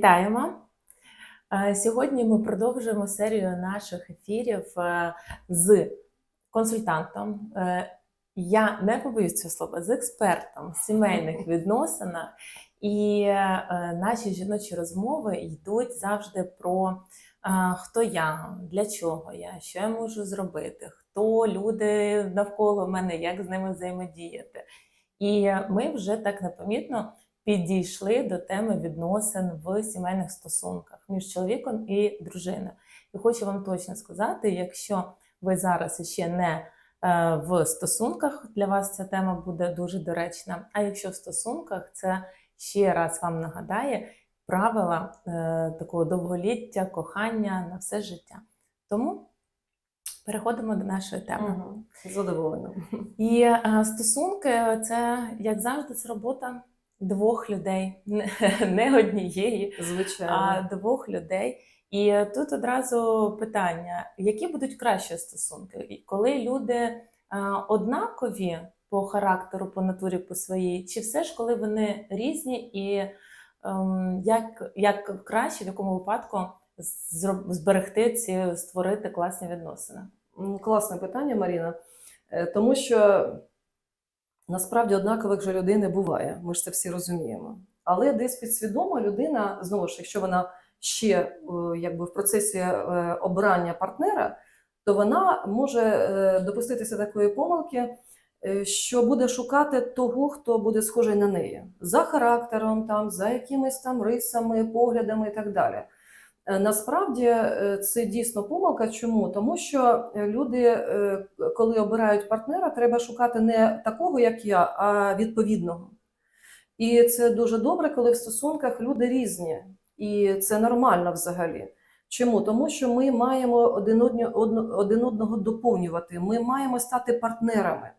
Вітаємо! Е, Сьогодні ми продовжуємо серію наших ефірів е, з консультантом. Е, Я не побоюсь цього слова, з експертом в сімейних відносинах. І наші жіночі розмови йдуть завжди про хто я, для чого я, що я можу зробити, хто люди навколо мене, як з ними взаємодіяти. І ми вже так непомітно підійшли до теми відносин в сімейних стосунках між чоловіком і дружиною. І хочу вам точно сказати, якщо ви зараз ще не е, в стосунках, для вас ця тема буде дуже доречна. А якщо в стосунках, це ще раз вам нагадає правила е, такого довголіття, кохання на все життя. Тому переходимо до нашої теми. Мгм. З задоволенням. І е, стосунки це, як завжди, це робота двох людей, не, однієї, Звичайно. а двох людей. І тут одразу питання: які будуть кращі стосунки? І Коли люди е, однакові по характеру, по натурі, по своїй, чи все ж коли вони різні, і ем, як, як краще в якому випадку зберегти ці створити класні відносини? Класне питання, Маріна. Е, Тому що насправді однакових же людей не буває. Ми ж це всі розуміємо. Але десь підсвідомо людина, знову ж, якщо вона ще е, якби в процесі е, обрання партнера, то вона може е, допуститися такої помилки, що буде шукати того, хто буде схожий на неї за характером, там, за якимись там рисами, поглядами і так далі. Е, Насправді е, це дійсно помилка. Чому? Тому що е, люди, коли обирають партнера, треба шукати не такого, як я, а відповідного. І це дуже добре, коли в стосунках люди різні, і це нормально взагалі. Чому? Тому що ми маємо один одного доповнювати, ми маємо стати партнерами.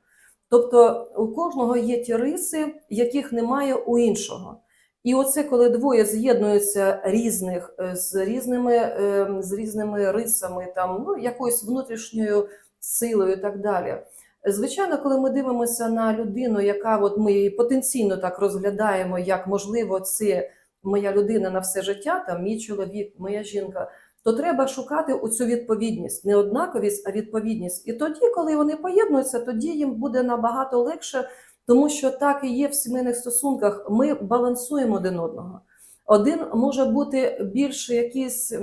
Тобто у кожного є ті риси, яких немає у іншого. І оце, коли двоє з'єднуються різних е, з різними, е, з різними рисами, там ну якоюсь внутрішньою силою і так далі. Звичайно, коли ми дивимося на людину, яка от ми її потенційно так розглядаємо, як можливо, це моя людина на все життя, там мій чоловік, моя жінка, то треба шукати оцю відповідність, не однаковість, а відповідність. І тоді, коли вони поєднуються, тоді їм буде набагато легше тому що так і є в сімейних стосунках. Ми балансуємо один одного. Один може бути більш якийсь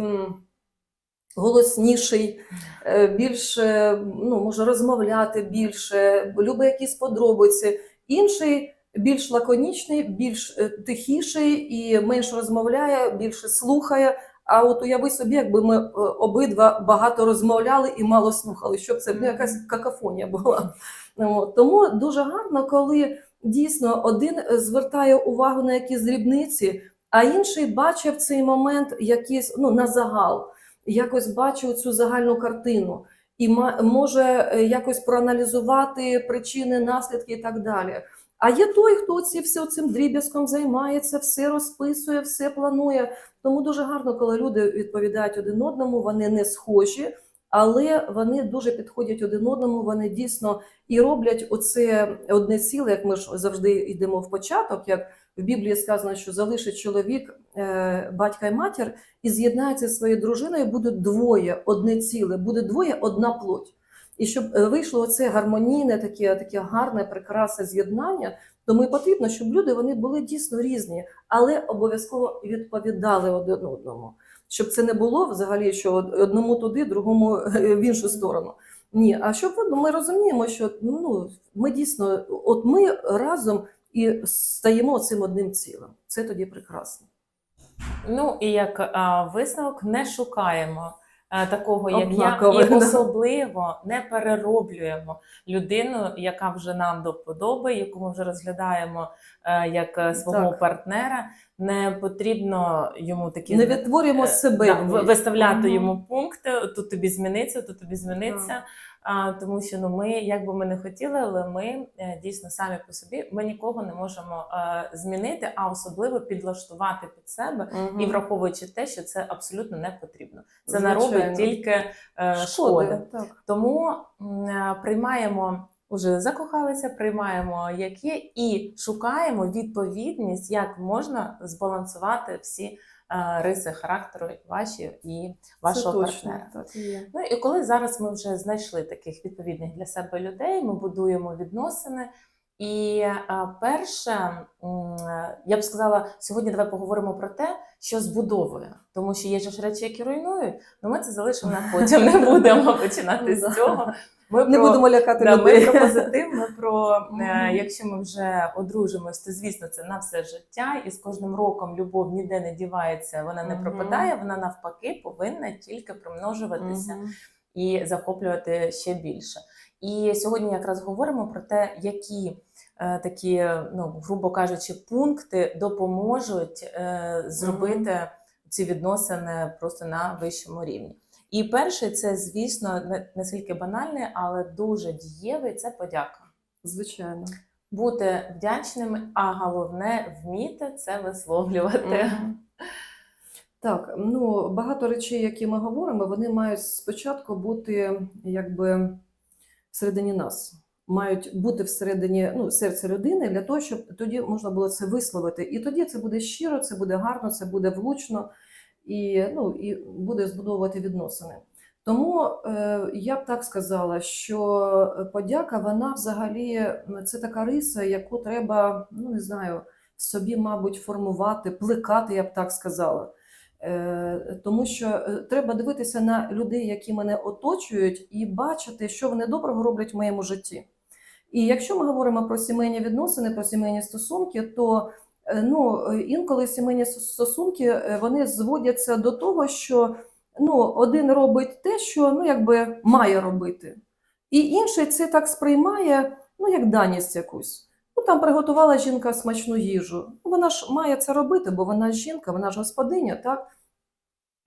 голосніший, е, більш е, ну, може розмовляти більше, любить якісь подробиці. Інший більш лаконічний, більш е, тихіший і менш розмовляє, більше слухає. А от уяви собі, якби ми е, обидва багато розмовляли і мало слухали, щоб це ну, якась какафонія була. Ну. Тому дуже гарно, коли дійсно один звертає увагу на якісь дрібниці, а інший бачив цей момент якийсь ну, на загал, якось бачив цю загальну картину і може е, якось проаналізувати причини, наслідки і так далі. А є той, хто ці все цим дріб'язком займається, все розписує, все планує. Тому дуже гарно, коли люди відповідають один одному, вони не схожі, але вони дуже підходять один одному. Вони дійсно і роблять оце одне ціле, як ми ж завжди йдемо в початок. Як в Біблії сказано, що залишить чоловік е, батька і матір і з'єднається зі своєю дружиною, будуть двоє, одне ціле, буде двоє, одна плоть. І щоб е, вийшло оце гармонійне, таке, таке гарне, прекрасне з'єднання, тому і потрібно, щоб люди вони були дійсно різні, але обов'язково відповідали один одному. Щоб це не було взагалі, що одному туди, другому е, в іншу сторону. Ні, а щоб ну, ми розуміємо, що ну ми дійсно, от ми разом і стаємо цим одним цілим. Це тоді прекрасно. Ну і як а, висновок не шукаємо а, такого, як Однаково, я, і особливо не перероблюємо людину, яка вже нам до вподоби, яку ми вже розглядаємо е, як е, свого Так. партнера. Не потрібно йому такі Не відтворюємо е, себе. да, виставляти Мгм. йому пункти. Тут тобі зміниться, тут тобі зміниться. А, тому що ну ми, як би ми не хотіли, але ми е, дійсно самі по собі ми нікого не можемо е, змінити, а особливо підлаштувати під себе Мгм. і враховуючи те, що це абсолютно не потрібно. Це Звичайно. наробить тільки е, шкоди. Так. Тому е, приймаємо. Уже закохалися, приймаємо як є, і шукаємо відповідність, як можна збалансувати всі е, риси характеру ваші і Це вашого точно, партнера. так є. Ну і коли зараз ми вже знайшли таких відповідних для себе людей, ми будуємо відносини. І е, перше, е, я б сказала, сьогодні давай поговоримо про те, що збудовує, тому що є ж речі, які руйнують, але ми це залишимо на потім. Не будемо починати Ну, з цього. Ми Не про- будемо лякати Да, ми про позитив, ми про е, якщо ми вже одружимось, то звісно це на все життя, і з кожним роком любов ніде не дівається, вона не пропадає, вона навпаки повинна тільки примножуватися і захоплювати ще більше. І сьогодні якраз говоримо про те, які такі, ну грубо кажучи, пункти допоможуть е, зробити ці відносини просто на вищому рівні. І перший це, звісно, не наскільки банальний, але дуже дієвий це подяка. Звичайно. Бути вдячними, а головне вміти це висловлювати. Мгм. Так, ну багато речей, які ми говоримо, вони мають спочатку бути якби всередині нас, мають бути всередині ну, серця людини для того, щоб тоді можна було це висловити. І тоді це буде щиро, це буде гарно, це буде влучно і, ну, і буде збудовувати відносини. Тому е, я б так сказала, що подяка, вона взагалі це така риса, яку треба, ну не знаю, собі, мабуть, формувати, плекати, я б так сказала. Е, Тому що е, треба дивитися на людей, які мене оточують, і бачити, що вони доброго роблять в моєму житті. І якщо ми говоримо про сімейні відносини, про сімейні стосунки, то е, ну, інколи сімейні стосунки е, вони зводяться до того, що ну, один робить те, що ну, якби має робити, і інший це так сприймає, ну, як даність якусь. Ну, там приготувала жінка смачну їжу. Вона ж має це робити, бо вона ж жінка, вона ж господиня, так?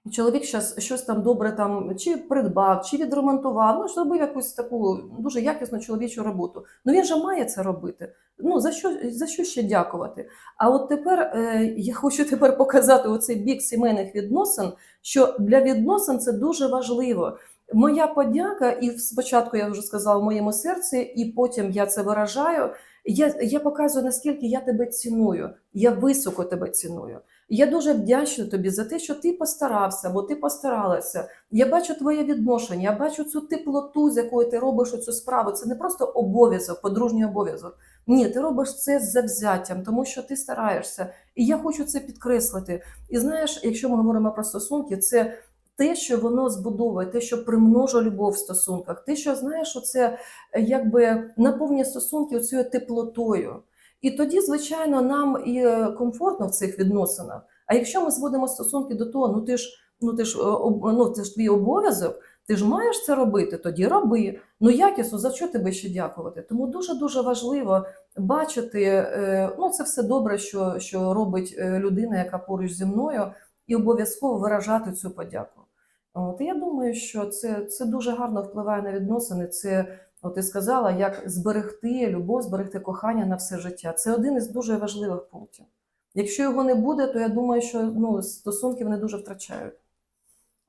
Чоловік щас, щось там добре там чи придбав, чи відремонтував, ну, зробив якусь таку дуже якісну чоловічу роботу. Ну він же має це робити. Ну за що, за що ще дякувати? А от тепер е, я хочу тепер показати оцей бік сімейних відносин, що для відносин це дуже важливо. Моя подяка, і спочатку я вже сказала в моєму серці, і потім я це виражаю. Я, я показую, наскільки я тебе ціную. Я високо тебе ціную. Я дуже вдячна тобі за те, що ти постарався, бо ти постаралася. Я бачу твоє відношення, я бачу цю теплоту, з якою ти робиш цю справу. Це не просто обов'язок, подружній обов'язок. Ні, ти робиш це з завзяттям, тому що ти стараєшся. І я хочу це підкреслити. І знаєш, якщо ми говоримо про стосунки, це те, що воно збудовує, те, що примножує любов в стосунках, те, що знаєш, що це е, якби наповнює стосунки цією теплотою. І тоді, звичайно, нам і е, комфортно в цих відносинах. А якщо ми зводимо стосунки до того, ну ти ж, ну ти ж е, ну, це ж твій обов'язок, ти ж маєш це робити, тоді роби. Ну якісно, за що тебе ще дякувати? Тому дуже дуже важливо бачити, е, ну це все добре, що, що робить людина, яка поруч зі мною, і обов'язково виражати цю подяку. От я думаю, що це, це дуже гарно впливає на відносини. Це От ти сказала, як зберегти любов, зберегти кохання на все життя. Це один із дуже важливих пунктів. Якщо його не буде, то я думаю, що ну, стосунки вони дуже втрачають.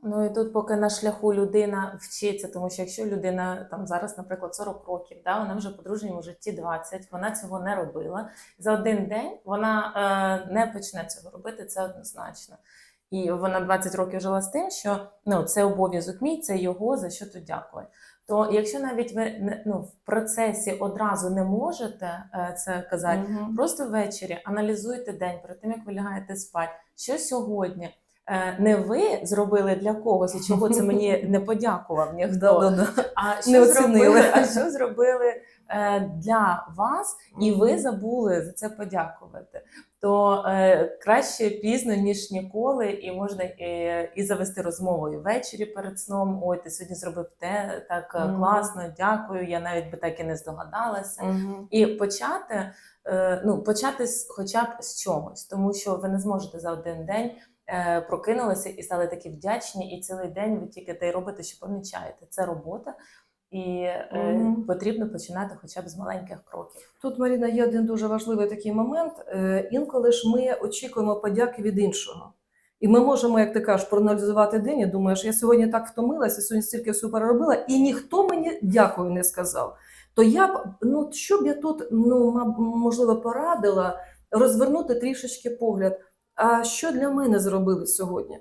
Ну і тут, поки на шляху людина вчиться, тому що якщо людина там зараз, наприклад, 40 років, да, вона вже в подружньому житті 20, вона цього не робила. За один день вона е, не почне цього робити, це однозначно. І вона 20 років жила з тим, що ну, це обов'язок мій, це його, за що тут дякувати. То якщо навіть ви ну, в процесі одразу не можете е, це казати, угу. Просто ввечері аналізуйте день перед тим, як ви лягаєте спати. Що сьогодні не ви зробили для когось, і чого це мені не подякував ніхто, а що зробили, а що зробили е, для вас, і ви забули за це подякувати. То е, краще пізно, ніж ніколи, і можна і, і завести розмову і ввечері перед сном. Ой, ти сьогодні зробив те так е, класно, дякую. Я навіть би так і не здогадалася. І почати, е, ну, почати хоча б з чогось, тому що ви не зможете за один день е, прокинулися і стали такі вдячні, і цілий день ви тільки те й робите, що помічаєте. Це робота, і е, Мгм. потрібно починати хоча б з маленьких кроків. Тут, Маріна, є один дуже важливий такий момент. Е, Інколи ж ми очікуємо подяки від іншого. І ми можемо, як ти кажеш, проаналізувати день і думаєш, я сьогодні так втомилася, сьогодні стільки всього переробила, і ніхто мені дякую не сказав. То я б, ну що б я тут, ну можливо, порадила розвернути трішечки погляд. А що для мене зробили сьогодні?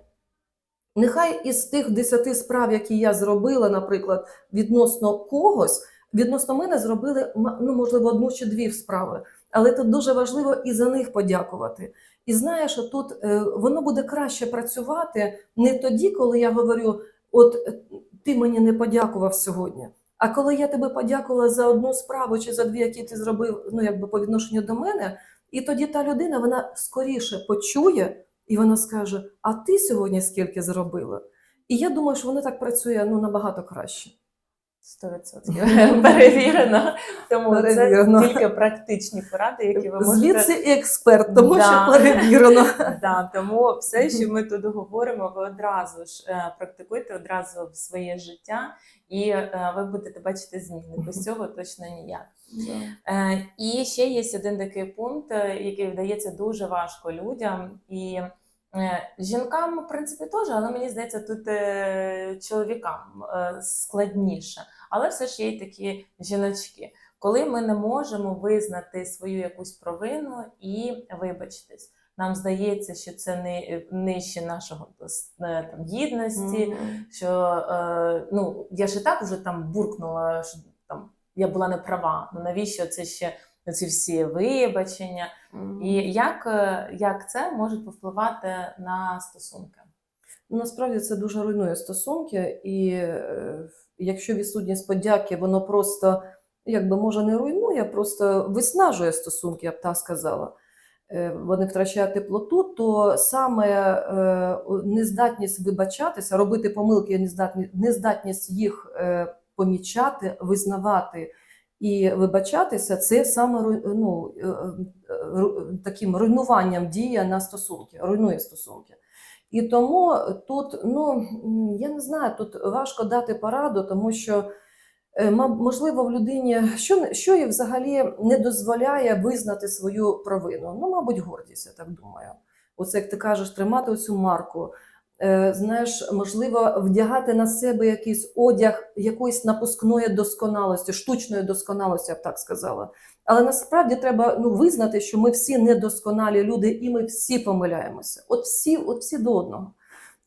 Нехай із тих десяти справ, які я зробила, наприклад, відносно когось, відносно мене зробили ну, можливо, одну чи дві справи. Але тут дуже важливо і за них подякувати. І знаєш, що тут е, воно буде краще працювати не тоді, коли я говорю: от е, ти мені не подякував сьогодні. А коли я тебе подякувала за одну справу чи за дві, які ти зробив, ну якби по відношенню до мене, і тоді та людина вона скоріше почує, і вона скаже: А ти сьогодні скільки зробила? І я думаю, що воно так працює ну набагато краще. 100% перевірено. Тому Перевірено. це тільки практичні поради, які ви можете Звідси експерт, тому Да. що перевірено. Да, тому все, що ми тут говоримо, ви одразу ж е, практикуйте одразу в своє життя, і е, ви будете бачити зміни. Без цього точно ніяк. Е, і ще є один такий пункт, е, який вдається дуже важко людям. І е, жінкам, в принципі, теж, але мені здається, тут чоловікам складніше. Але все ж є й такі жіночки. Коли ми не можемо визнати свою якусь провину і вибачитись. Нам здається, що це не нижче нашого там гідності, Мгм. що е, ну я ж і так вже там буркнула, я була не права. Ну навіщо це ще ці всі вибачення? Мгм. І як, е, як це може повпливати на стосунки? Ну, Насправді це дуже руйнує стосунки, і е, якщо відсутність подяки, воно просто якби може не руйнує, просто виснажує стосунки, я б так сказала. Е, Вони втрачають теплоту, то саме е, нездатність вибачатися, робити помилки, нездатність, нездатність їх е, помічати, визнавати і вибачатися, це саме ну, е, е, таким руйнуванням діє на стосунки, руйнує стосунки. І тому тут, ну я не знаю, тут важко дати пораду, тому що е, можливо в людині що, що їй взагалі не дозволяє визнати свою провину. Ну, мабуть, гордість, я так думаю. Оце як ти кажеш, тримати оцю марку. Е, Знаєш, можливо, вдягати на себе якийсь одяг якоїсь напускної досконалості, штучної досконалості, я б так сказала. Але насправді треба ну, визнати, що ми всі недосконалі люди, і ми всі помиляємося. От всі, от всі до одного.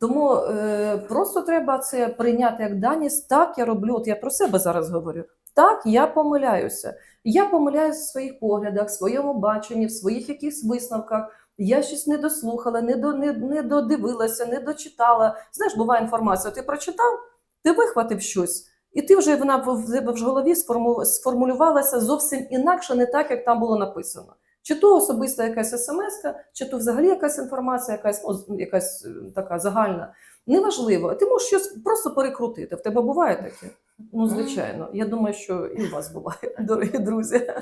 Тому е, просто треба це прийняти як даність. Так, я роблю. От я про себе зараз говорю. Так, я помиляюся. Я помиляюся в своїх поглядах, в своєму баченні, в своїх якихось висновках. Я щось не дослухала, не, до, не, не додивилася, не дочитала. Знаєш, буває інформація, ти прочитав, ти вихватив щось, і ти вже вона в в тебе в голові сформу- сформулювалася зовсім інакше, не так, як там було написано. Чи то особиста якась смс, чи то взагалі якась інформація, якась, якась е, така загальна. Неважливо. Ти можеш щось просто перекрутити. В тебе буває таке? Ну, звичайно. Я думаю, що і у вас буває, дорогі друзі.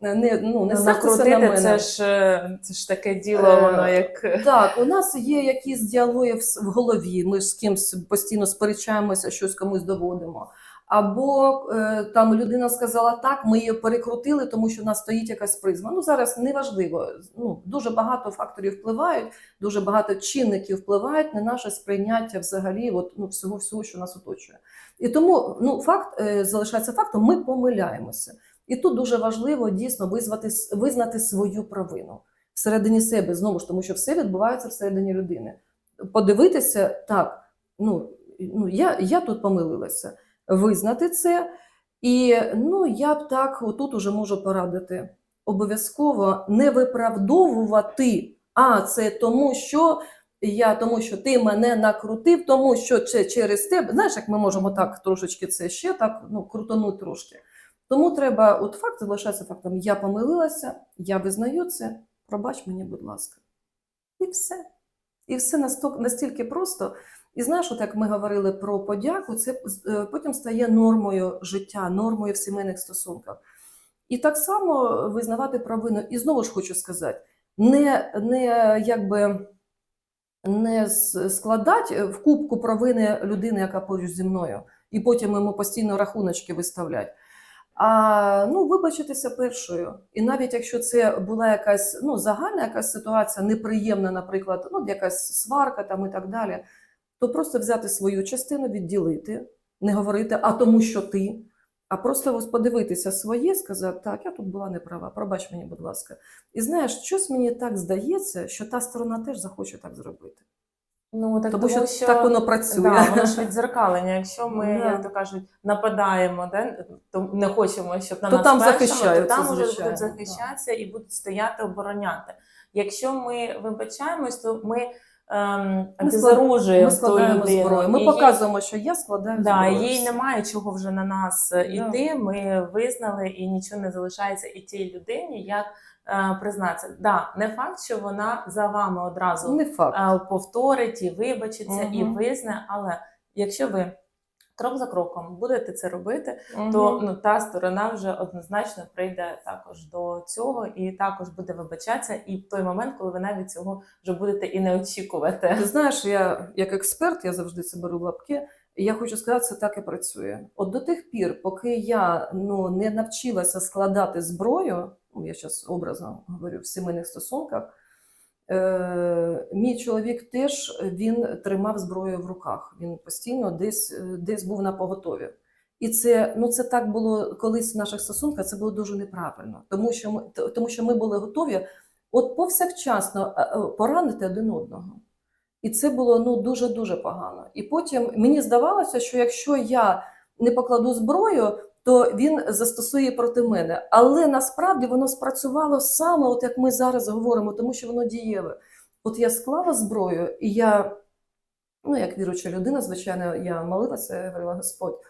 Не, ну, не сердися на мене. це ж е, це ж таке діло, Е, воно як Так, у нас є якісь діалоги в в голові. Ми ж з кимось постійно сперечаємося, щось комусь доводимо. Або е, там людина сказала так, ми її перекрутили, тому що в нас стоїть якась призма. Ну зараз неважливо. Ну дуже багато факторів впливають, дуже багато чинників впливають на наше сприйняття взагалі, от ну всього всього, що нас оточує. І тому ну факт е, залишається фактом. Ми помиляємося. І тут дуже важливо дійсно визвати, визнати свою провину всередині себе, знову ж тому, що все відбувається всередині людини. Подивитися так, ну, ну я, я тут помилилася, визнати це. І ну, я б так отут уже можу порадити. Обов'язково не виправдовувати, а це тому, що я, тому що ти мене накрутив, тому що через тебе. Знаєш, як ми можемо так трошечки це ще так ну, крутануть трошки. Тому треба, от факт залишається фактом. Я помилилася, я визнаю це, пробач мені, будь ласка. І все. І все настільки, просто. І знаєш, от як ми говорили про подяку, це е, потім стає нормою життя, нормою в сімейних стосунках. І так само визнавати провину. І знову ж хочу сказати, не, не якби не складати в кубку провини людини, яка поруч зі мною, і потім йому постійно рахуночки виставляти. А ну, вибачитися першою. І навіть якщо це була якась ну, загальна якась ситуація, неприємна, наприклад, ну, якась сварка там і так далі, то просто взяти свою частину, відділити, не говорити, а тому, що ти. А просто ось подивитися своє, сказати, так, я тут була неправа, пробач мені, будь ласка. І знаєш, щось мені так здається, що та сторона теж захоче так зробити. Ну, так, Тому що так воно працює. Да, воно ж відзеркалення. Якщо ми, Да. як то кажуть, нападаємо, да, то не хочемо, щоб на То нас там першими, то там вже будуть захищатися і будуть стояти, обороняти. Якщо ми вибачаємось, то ми ем, Ми складаємо людину. зброю. Ми І показуємо, що я складаю Да, зброю. їй немає чого вже на нас іти. Да. Ми визнали і нічого не залишається і тій людині, як е, признатися. Да, не факт, що вона за вами одразу Не факт. е, повторить і вибачиться, і Мгм. визнає. Але якщо ви крок за кроком будете це робити, то ну та сторона вже однозначно прийде також до цього і також буде вибачатися. І в той момент, коли ви навіть цього вже будете і не очікувати. Ти знаєш, я як експерт, я завжди це беру в лапки. Я хочу сказати, це так і працює. От до тих пір, поки я ну не навчилася складати зброю, ну, я зараз образно говорю в сімейних стосунках. Е, мій чоловік теж він тримав зброю в руках. Він постійно десь, е, десь був на поготові. І це, ну, це так було колись в наших стосунках, це було дуже неправильно, тому що ми, тому що ми були готові от повсякчасно е, поранити один одного. І це було ну, дуже-дуже погано. І потім мені здавалося, що якщо я не покладу зброю, то він застосує проти мене. Але насправді воно спрацювало саме, от як ми зараз говоримо, тому що воно дієве. От я склала зброю, і я, ну як віруча людина, звичайно, я молилася, я говорила, Господь,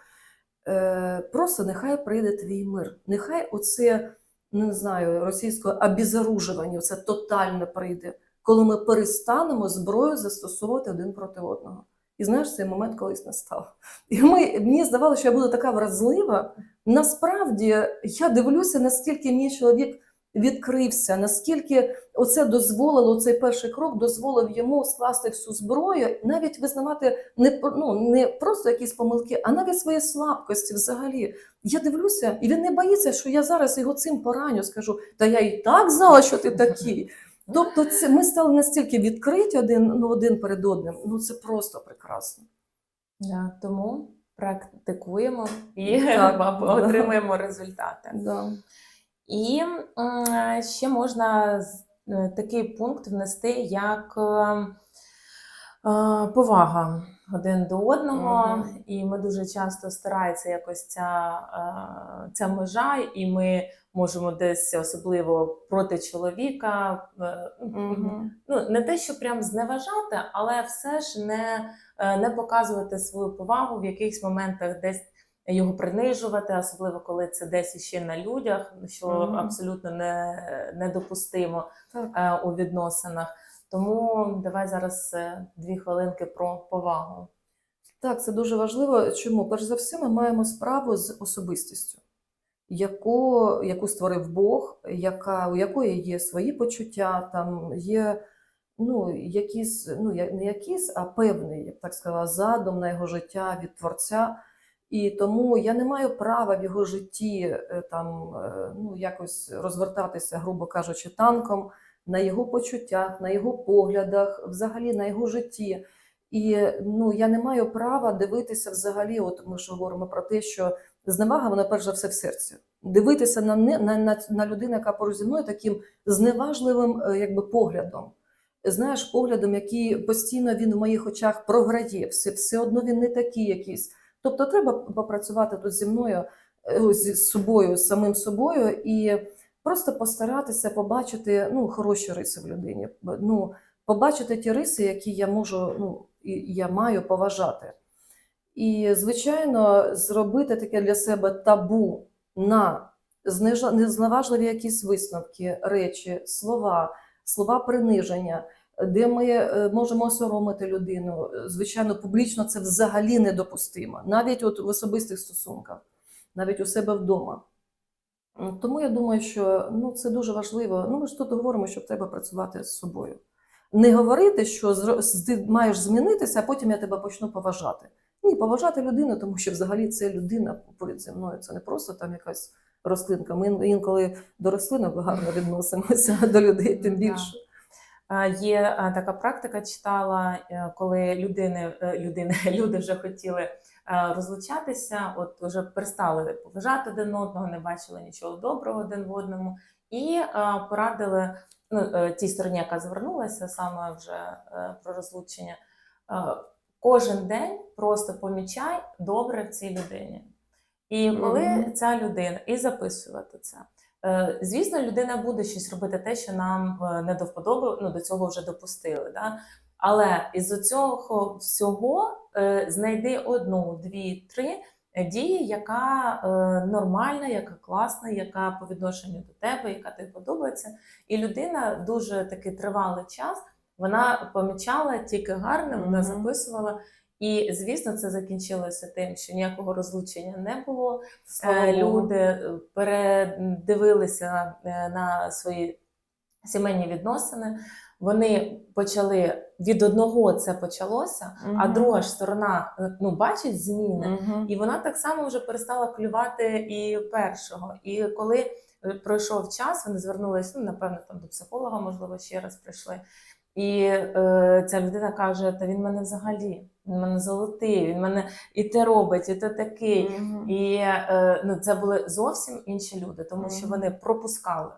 е, просто нехай прийде твій мир. Нехай оце, не знаю, російське обезоружування, це тотальне прийде, коли ми перестанемо зброю застосовувати один проти одного. І знаєш, цей момент колись настав. І ми, мені здавалося, що я буду така вразлива. Насправді я дивлюся, наскільки мій чоловік відкрився, наскільки оце дозволило, цей перший крок дозволив йому скласти всю зброю, навіть визнавати не, ну, не просто якісь помилки, а навіть свої слабкості взагалі. Я дивлюся, і він не боїться, що я зараз його цим пораню, скажу, та я і так знала, що ти такий. Тобто, це ми стали настільки відкриті один, ну, один перед одним. Ну це просто прекрасно. Да, тому практикуємо і Так. отримуємо результати. Да. І ще можна е, такий пункт внести, як е, е, повага один до одного. Мгм. І ми дуже часто старається якось ця, е, ця межа, і ми можемо десь особливо проти чоловіка. е, Мгм. ну, не те, що прям зневажати, але все ж не, е, не показувати свою повагу в якихось моментах десь його принижувати, особливо коли це десь іще на людях, що Мгм. абсолютно не, недопустимо Так. е, у відносинах. Тому давай зараз е, дві хвилинки про повагу. Так, це дуже важливо. Чому? Перш за все, ми маємо справу з особистістю, яку, яку створив Бог, яка, у якої є свої почуття, там є ну, якісь, ну, не якісь, а певний, я б так сказала, задум на його життя від Творця. І тому я не маю права в його житті е, там, е, ну, якось розвертатися, грубо кажучи, танком на його почуттях, на його поглядах, взагалі на його житті. І ну, я не маю права дивитися взагалі, от ми ж говоримо про те, що зневага, вона перш за все в серці. Дивитися на, не- на, на, на людину, яка поруч зі мною, таким зневажливим е, якби, поглядом. Знаєш, поглядом, який постійно він в моїх очах програє, все, все одно він не такий якийсь. Тобто треба попрацювати тут зі мною, е, ось зі собою, з самим собою, і просто постаратися побачити ну, хороші риси в людині. Ну, побачити ті риси, які я можу, ну, і я маю поважати. І, звичайно, зробити таке для себе табу на незневажливі якісь висновки, речі, слова, слова приниження, де ми е, можемо осоромити людину. Звичайно, публічно це взагалі недопустимо, навіть от в особистих стосунках, навіть у себе вдома. М, Тому я думаю, що ну, це дуже важливо. Ну, ми ж тут говоримо, що треба працювати з собою. Не говорити, що ти маєш змінитися, а потім я тебе почну поважати. Ні, поважати людину, тому що взагалі це людина поряд зі мною. Це не просто там якась рослинка. Ми інколи до рослинок гарно відносимося, до людей тим більше. Е, Є е, така практика, читала, е, коли людини, е, людини, люди вже хотіли е, розлучатися, от вже перестали поважати один одного, не бачили нічого доброго один в одному, і е, порадили ну, е, тій стороні, яка звернулася саме вже е, про розлучення. е, Кожен день просто помічай добре в цій людині. І коли Мгм. ця людина, і записувати це. Е, Звісно, людина буде щось робити те, що нам е, не до вподоби, ну до цього вже допустили. Да? Але із цього всього е, знайди одну, дві, три дії, яка е, нормальна, яка класна, яка по відношенню до тебе, яка тобі подобається. І людина дуже такий тривалий час вона помічала тільки гарне, вона записувала. І звісно, це закінчилося тим, що ніякого розлучення не було. Слава Е. Люди передивилися на свої сімейні відносини. Вони почали від одного це почалося, а друга ж сторона е, ну бачить зміни, Мгм. і вона так само вже перестала клювати і першого. І коли е, пройшов час, вони звернулися, ну, напевно, там до психолога, можливо, ще раз прийшли. І е, ця людина каже: Та він мене взагалі, він мене золотий, він мене і те робить, і те такий. Мгм. І е, ну, це були зовсім інші люди, тому що вони пропускали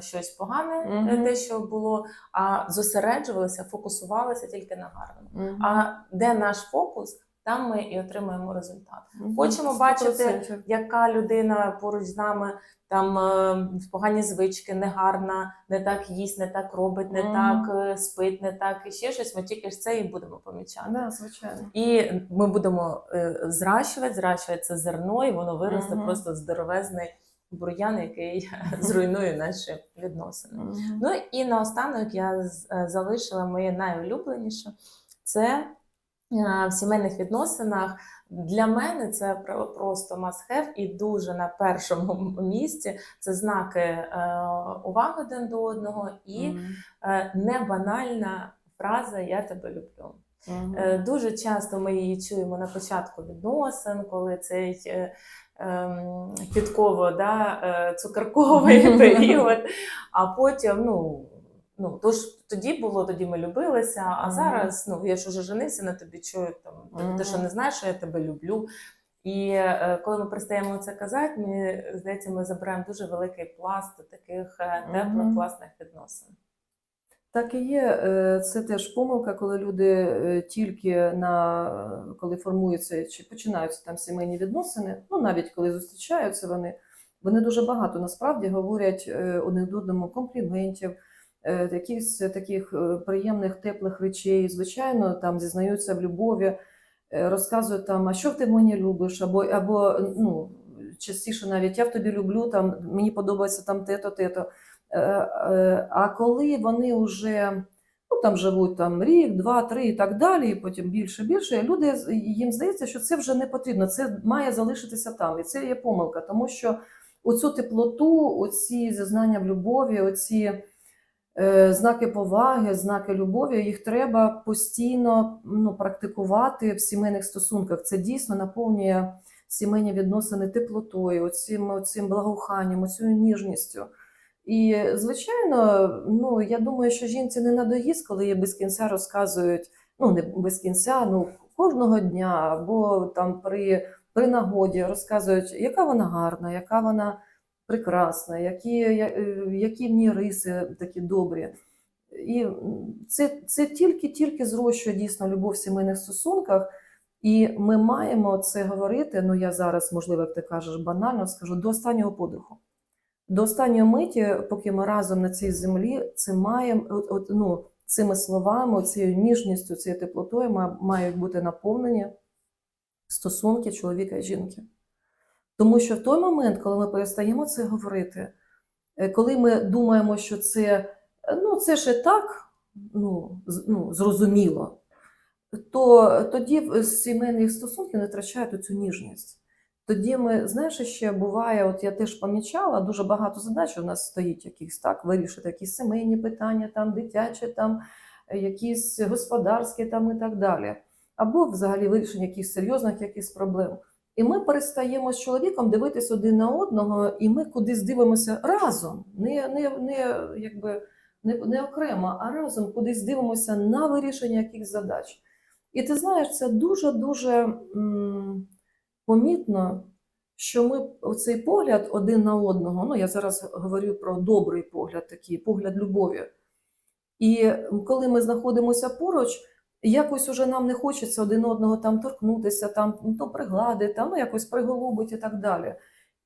щось погане, е, Мгм. те, що було, а зосереджувалися, фокусувалися тільки на гарному. Мгм. А де наш фокус, там ми і отримуємо результат. Хочемо Сто бачити. Яка людина поруч з нами там е, погані звички, негарна, не так їсть, не так робить, не Мгм. так е, спить, не так і ще щось. Ми тільки ж це і будемо помічати. Да, звичайно. І ми будемо е, зращувати, зращувати це зерно, і воно виросте Мгм. просто здоровезний бур'ян, який зруйнує наші відносини. Мгм. Ну і наостанок я е, залишила моє найулюбленіше це е, в сімейних відносинах. Для мене це просто must have і дуже на першому місці це знаки е, уваги один до одного і Мгм. е, небанальна фраза Я тебе люблю. Дуже часто ми її чуємо на початку відносин, коли цей підково да, е, цукерковий період, а потім, ну. Ну, то ж тоді було, тоді ми любилися, а зараз ну я ж уже женився на тобі, чую там ти- що не знаєш, що я тебе люблю. І е, коли ми перестаємо це казати, мені здається, ми забираємо дуже великий пласт таких е, теплих, класних відносин. Так і є. Е, Це теж помилка, коли люди е, тільки на коли формуються чи починаються там сімейні відносини, ну навіть коли зустрічаються вони, вони дуже багато насправді говорять е, один одному компліментів, е, якихось таких е, приємних теплих речей. Звичайно, там зізнаються в любові, е, розказують там, а що ти мені любиш, або або ну частіше навіть я в тобі люблю, там мені подобається там те-то, те-то. Е, е, А коли вони вже ну, там живуть там рік, два, три і так далі, і потім більше, більше, люди їм здається, що це вже не потрібно, це має залишитися там. І це є помилка, тому що оцю теплоту, оці зізнання в любові, оці е, знаки поваги, знаки любові, їх треба постійно ну, практикувати в сімейних стосунках. Це дійсно наповнює сімейні відносини теплотою, оцим, оцим благоуханням, оцею ніжністю. І, звичайно, ну я думаю, що жінці не надоїсть, коли їй без кінця розказують, ну не без кінця, ну кожного дня або там при, при нагоді розказують, яка вона гарна, яка вона прекрасна, які, е, які в ній риси такі добрі. І це, це тільки-тільки зрощує дійсно любов в сімейних стосунках. І ми маємо це говорити. Ну я зараз, можливо, як ти кажеш, банально скажу до останнього подиху. До останньої миті, поки ми разом на цій землі, це маємо от, от, ну, цими словами, цією ніжністю, цією теплотою мають бути наповнені стосунки чоловіка і жінки. Тому що в той момент, коли ми перестаємо це говорити, е, коли ми думаємо, що це, ну, це і так ну, ну, зрозуміло, то тоді сімейних стосунків не втрачають цю ніжність. Тоді ми, знаєш, ще буває, от я теж помічала, дуже багато задач у нас стоїть якихось так, вирішити якісь сімейні питання, там дитячі, там е, якісь господарські там і так далі. Або взагалі вирішення якихось серйозних якихось проблем. І ми перестаємо з чоловіком дивитися один на одного, і ми кудись дивимося разом, не, не, не якби не, не окремо, а разом кудись дивимося на вирішення якихось задач. І ти знаєш, це дуже-дуже помітно, що ми оцей погляд один на одного, ну я зараз говорю про добрий погляд, такий погляд любові. І коли ми знаходимося поруч, якось уже нам не хочеться один одного там торкнутися, там ну, то пригладити, ну, якось приголубити і так далі.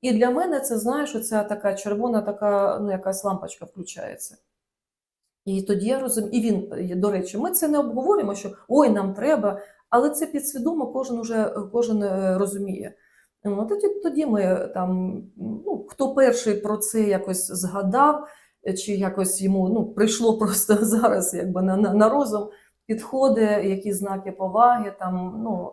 І для мене це, знаєш, оця така червона, така ну, якась лампочка включається. І тоді я розумію, і він, до речі, ми це не обговорюємо, що ой, нам треба, але це підсвідомо кожен уже кожен е, розуміє. Ну, тоді, тоді ми там, ну, хто перший про це якось згадав, е, чи якось йому ну, прийшло просто зараз якби на, на, на розум, підходи, які знаки поваги, там, ну,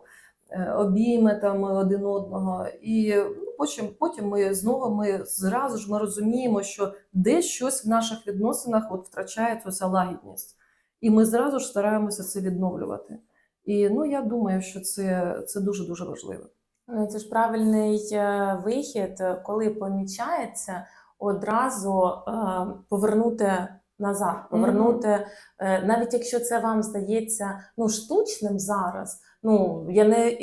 е, обійми там один одного. І ну, потім, потім ми знову ми зразу ж ми розуміємо, що десь щось в наших відносинах от втрачається ця лагідність. І ми зразу ж стараємося це відновлювати. І ну, я думаю, що це, це дуже-дуже важливо. Ну, Це ж правильний е, вихід, коли помічається, одразу е, повернути назад, повернути, е, навіть якщо це вам здається ну, штучним зараз. Ну, я не,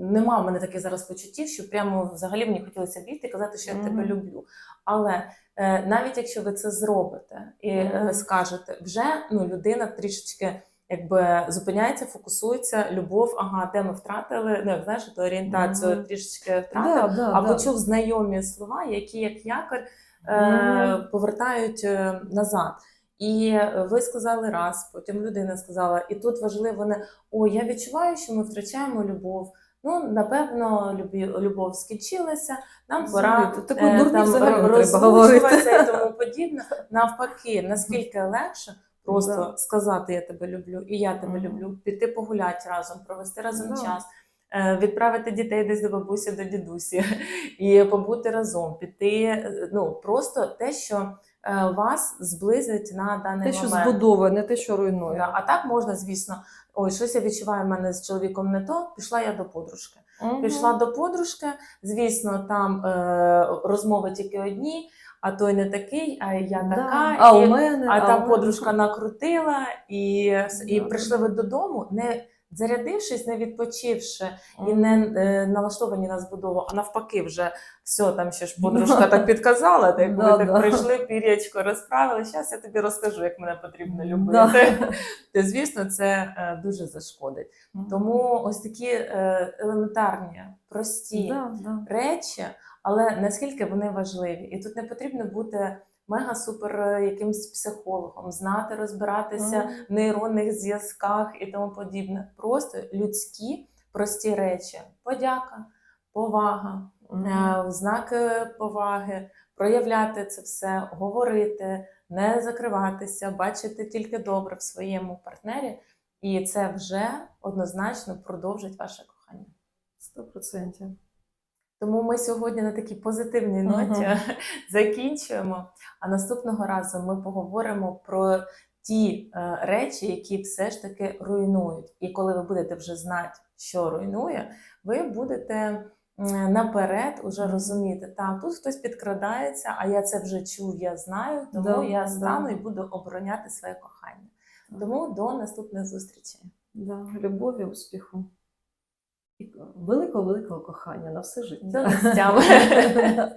нема в мене таких зараз почуттів, що прямо взагалі мені хотілося бігти і казати, що я тебе люблю. Але навіть якщо ви це зробите і е, Мгм. скажете, вже ну, людина трішечки якби зупиняється, фокусується, любов, ага, де ми втратили, ну як знаєш, то орієнтацію Мгм. трішечки втратили, Да, да, а да. почув знайомі слова, які як якорь е, Мгм. повертають е, назад. І е, ви сказали раз, потім людина сказала, і тут важливо не о, я відчуваю, що ми втрачаємо любов. Ну, напевно, любов скінчилася, нам пора таку е, там треба говорити. і тому подібне. Навпаки, наскільки легше просто Да. сказати я тебе люблю, і я тебе Мгм. люблю, піти погуляти разом, провести разом Да. час, е, відправити дітей десь до бабусі, до дідусі і побути разом, піти. е, Ну просто те, що е, вас зблизить на даний Те, що момент. збудовує, не те, що руйнує. Да, А так можна, звісно, ой, щось я відчуваю в мене з чоловіком не то. Пішла я до подружки. Мгм. Пішла до подружки, звісно, там е, розмови тільки одні, а той не такий, а я Да. така. А і, у мене, а там мене. подружка накрутила, і, і Да. прийшли ви додому, не зарядившись, не відпочивши і не е, налаштовані на збудову, а навпаки, вже все там ще ж подружка так підказала, так ви Да, так да. прийшли, пір'ячко розправили. Зараз я тобі розкажу, як мене потрібно любити. Да. То, звісно, це е, дуже зашкодить. Тому ось такі е, елементарні, прості Да, да. речі, але наскільки вони важливі. І тут не потрібно бути мега-супер е, якимсь психологом, знати, розбиратися Мгм. в нейронних зв'язках і тому подібне. Просто людські прості речі: подяка, повага, е, знаки поваги, проявляти це все, говорити, не закриватися, бачити тільки добре в своєму партнері, і це вже однозначно продовжить ваше кохання. Сто процентів. Тому ми сьогодні на такій позитивній ноті Мгм. закінчуємо. А наступного разу ми поговоримо про ті е, речі, які все ж таки руйнують. І коли ви будете вже знати, що руйнує, ви будете наперед уже розуміти, так, тут хтось підкрадається, а я це вже чув, я знаю, тому Да, я да. стану і буду обороняти своє кохання. Тому до наступних зустрічей. Да, любові, успіху. І великого-великого кохання на все життя. До.